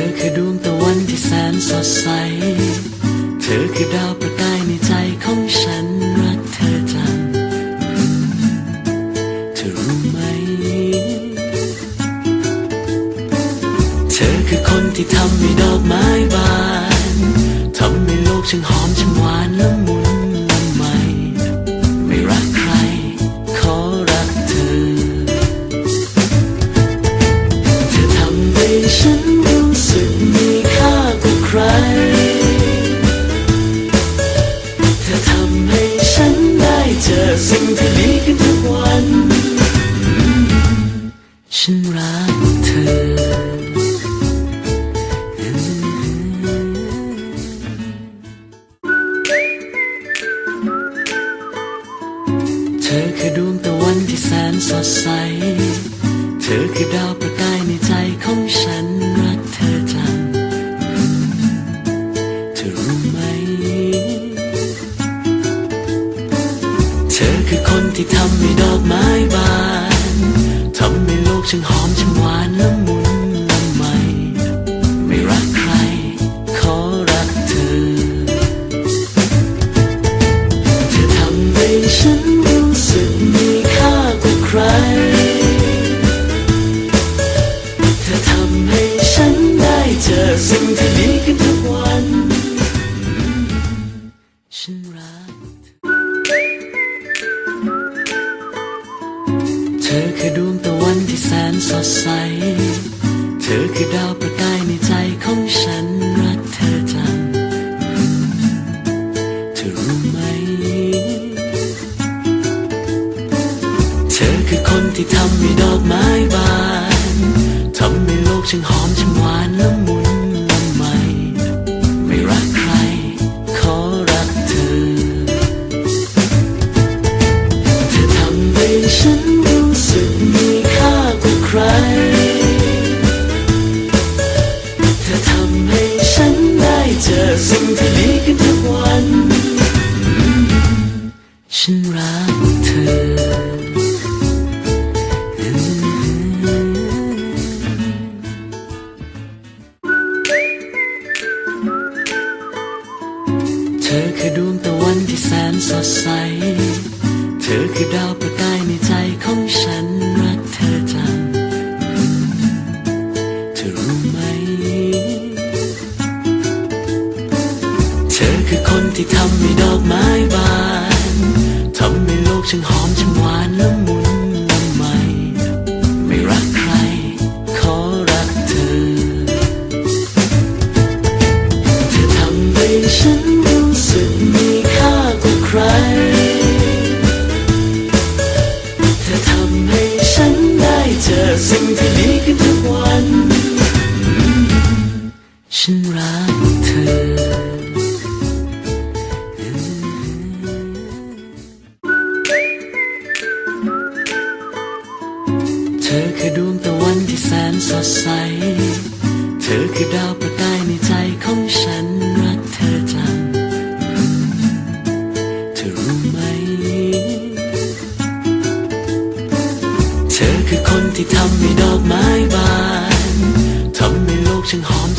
อคือดวงตะวันที่แสนสดใส เธอคือดาวประกายในใจของฉันรักเธอจังเธอรู้ไหม เธอคือคนที่ทำให้ดอกไม้บาน ทำให้โลกช่างหอมช่างหวาน ฉันรักเธอเธอคือดวงตะวันที่แสนสดใส เธอคือดาวประกายในใจของฉันรักเธอจัง เธอรู้ไหม เธอคือคนที่ทำให้ดอกไม้ สิ่งที่ดีขึ้นทุกวัน ฉันรัก เธอคือดวงตะวันที่แสนสดใส เธอคือดาวประกายในใจของฉันรักเธอจังเธอรู้ไหม เธอคือคนที่ทำให้ดอกไม้บาน ทำให้โลกช่างหอมช่างหวาน ฉันรักเธอคือดวงตะวันที่แสนสดใส เธอคือดาวประกายในใจของฉันรักเธอจัง เธอรู้ไหม เธอคือคนที่ทำให้ดอกไม้บาน อคือดวงตะวันที่แสนสดใส เธอคือดาวประกายในใจของฉันรักเธอจังเธอรู้ไหม เธอคือคนที่ทำให้ดอกไม้บาน ทำให้โลกช่างหอม